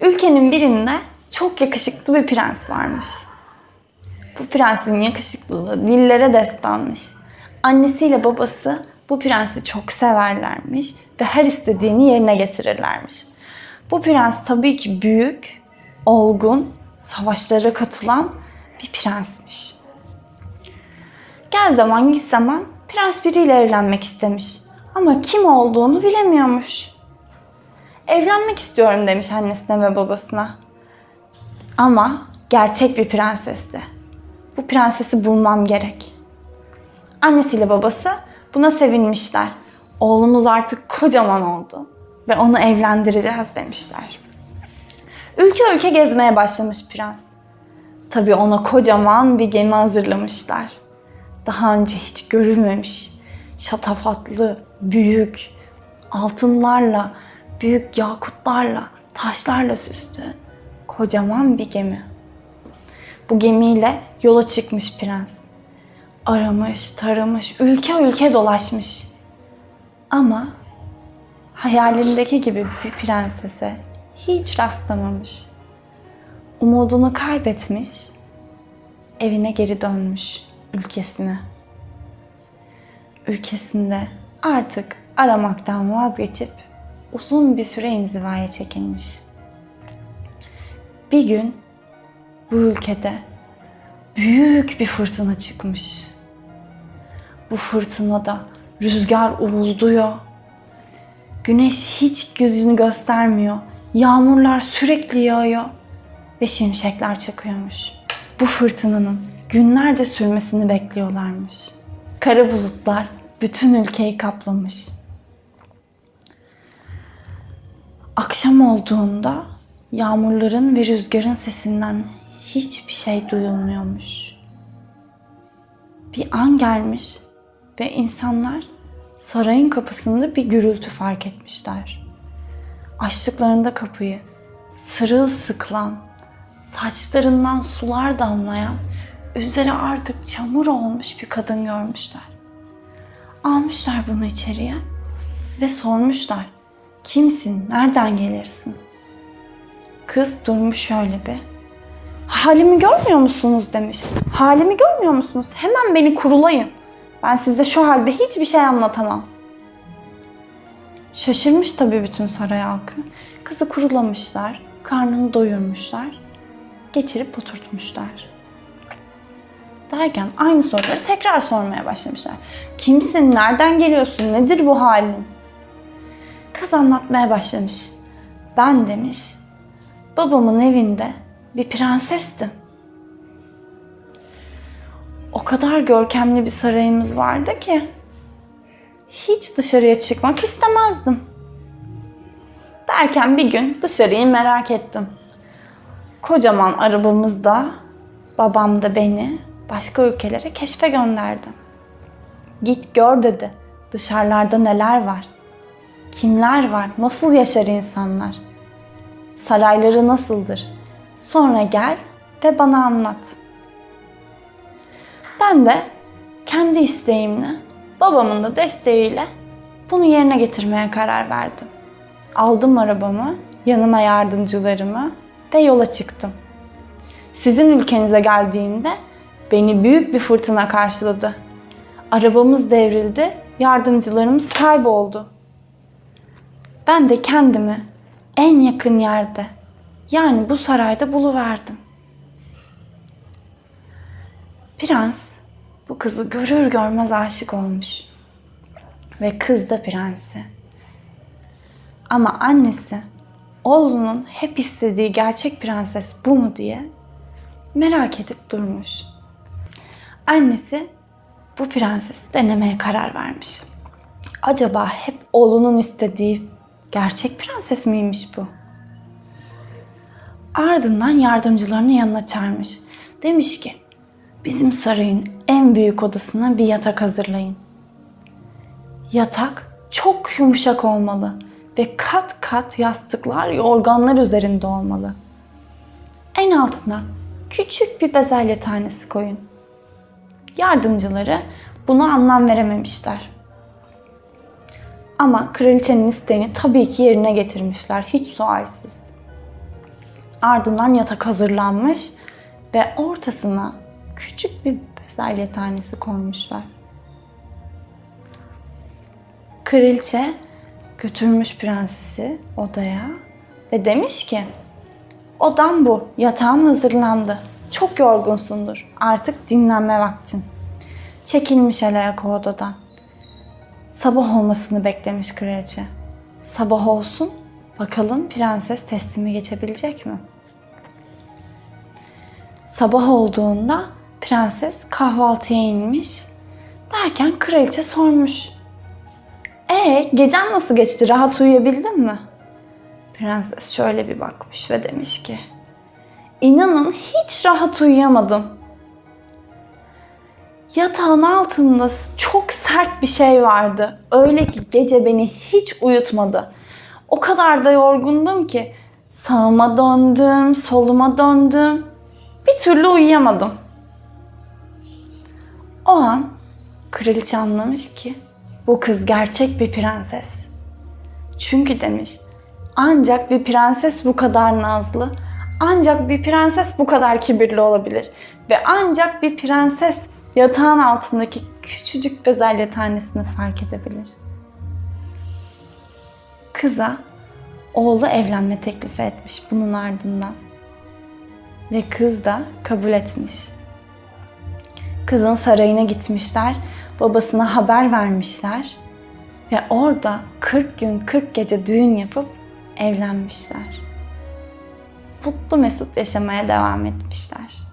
Ülkenin birinde çok yakışıklı bir prens varmış. Bu prensin yakışıklılığı dillere destanmış. Annesiyle babası bu prensi çok severlermiş ve her istediğini yerine getirirlermiş. Bu prens tabii ki büyük, olgun, savaşlara katılan bir prensmiş. Gel zaman git zaman prens biriyle evlenmek istemiş. Ama kim olduğunu bilemiyormuş. Evlenmek istiyorum demiş annesine ve babasına. Ama gerçek bir prensesti. Bu prensesi bulmam gerek. Annesiyle babası buna sevinmişler. Oğlumuz artık kocaman oldu ve onu evlendireceğiz demişler. Ülke ülke gezmeye başlamış prens. Tabii ona kocaman bir gemi hazırlamışlar. Daha önce hiç görülmemiş, şatafatlı, büyük, altınlarla, büyük yakutlarla, taşlarla süslü kocaman bir gemi. Bu gemiyle yola çıkmış prens. Aramış, taramış, ülke ülke dolaşmış. Ama hayalindeki gibi bir prensese hiç rastlamamış. Umudunu kaybetmiş, evine geri dönmüş ülkesine. Ülkesinde artık aramaktan vazgeçip uzun bir süre inzivaya çekilmiş. Bir gün bu ülkede büyük bir fırtına çıkmış. Bu fırtınada rüzgar uğulduyor. Güneş hiç yüzünü göstermiyor. Yağmurlar sürekli yağıyor ve şimşekler çakıyormuş. Bu fırtınanın günlerce sürmesini bekliyorlarmış. Kara bulutlar bütün ülkeyi kaplamış. Akşam olduğunda yağmurların ve rüzgarın sesinden hiçbir şey duyulmuyormuş. Bir an gelmiş ve insanlar sarayın kapısında bir gürültü fark etmişler. Açtıklarında kapıyı sırılsıklam, saçlarından sular damlayan, üzeri artık çamur olmuş bir kadın görmüşler. Almışlar bunu içeriye ve sormuşlar. Kimsin? Nereden gelirsin? Kız durmuş şöyle bir. Halimi görmüyor musunuz demiş. Halimi görmüyor musunuz? Hemen beni kurulayın. Ben size şu halde hiçbir şey anlatamam. Şaşırmış tabii bütün saray halkı. Kızı kurulamışlar, karnını doyurmuşlar, geçirip oturtmuşlar. Derken aynı soruları tekrar sormaya başlamışlar. Kimsin, nereden geliyorsun, nedir bu halin? Kız anlatmaya başlamış. Ben demiş, babamın evinde bir prensestim. O kadar görkemli bir sarayımız vardı ki hiç dışarıya çıkmak istemezdim. Derken bir gün dışarıyı merak ettim. Kocaman arabamızda babam da beni başka ülkelere keşfe gönderdi. Git gör dedi. Dışarılarda neler var? Kimler var? Nasıl yaşar insanlar? Sarayları nasıldır? Sonra gel ve bana anlat. Ben de kendi isteğimle, babamın da desteğiyle bunu yerine getirmeye karar verdim. Aldım arabamı, yanıma yardımcılarımı ve yola çıktım. Sizin ülkenize geldiğimde beni büyük bir fırtına karşıladı. Arabamız devrildi, yardımcılarımız kayboldu. Ben de kendimi en yakın yerde, yani bu sarayda buluverdim. Prens bu kızı görür görmez aşık olmuş. Ve kız da prensi. Ama annesi oğlunun hep istediği gerçek prenses bu mu diye merak edip durmuş. Annesi bu prensesi denemeye karar vermiş. Acaba hep oğlunun istediği gerçek prenses miymiş bu? Ardından yardımcılarını yanına çağırmış. Demiş ki, bizim sarayın en büyük odasına bir yatak hazırlayın. Yatak çok yumuşak olmalı ve kat kat yastıklar, yorganlar üzerinde olmalı. En altına küçük bir bezelye tanesi koyun. Yardımcıları buna anlam verememişler. Ama kraliçenin isteğini tabii ki yerine getirmişler, hiç sualsiz. Ardından yatak hazırlanmış ve ortasına küçük bir bezelye tanesi koymuşlar. Kraliçe götürmüş prensesi odaya ve demiş ki Odan bu. Yatağın hazırlandı. Çok yorgunsundur. Artık dinlenme vaktin. Çekilmiş el ayak o odadan. Sabah olmasını beklemiş kraliçe. Sabah olsun. Bakalım prenses teslimi geçebilecek mi? Sabah olduğunda prenses kahvaltıya inmiş. Derken kraliçe sormuş. E gecen nasıl geçti? Rahat uyuyabildin mi? Prenses şöyle bir bakmış ve demiş ki İnanın hiç rahat uyuyamadım. Yatağın altında çok sert bir şey vardı. Öyle ki gece beni hiç uyutmadı. O kadar da yorgundum ki sağıma döndüm, soluma döndüm. Bir türlü uyuyamadım. O an kraliçe anlamış ki bu kız gerçek bir prenses. Çünkü demiş ancak bir prenses bu kadar nazlı, ancak bir prenses bu kadar kibirli olabilir ve ancak bir prenses yatağın altındaki küçücük bezelye tanesini fark edebilir. Kıza oğlu evlenme teklifi etmiş bunun ardından ve kız da kabul etmiş. Kızın sarayına gitmişler, babasına haber vermişler ve orada 40 gün 40 gece düğün yapıp evlenmişler. Mutlu mesut yaşamaya devam etmişler.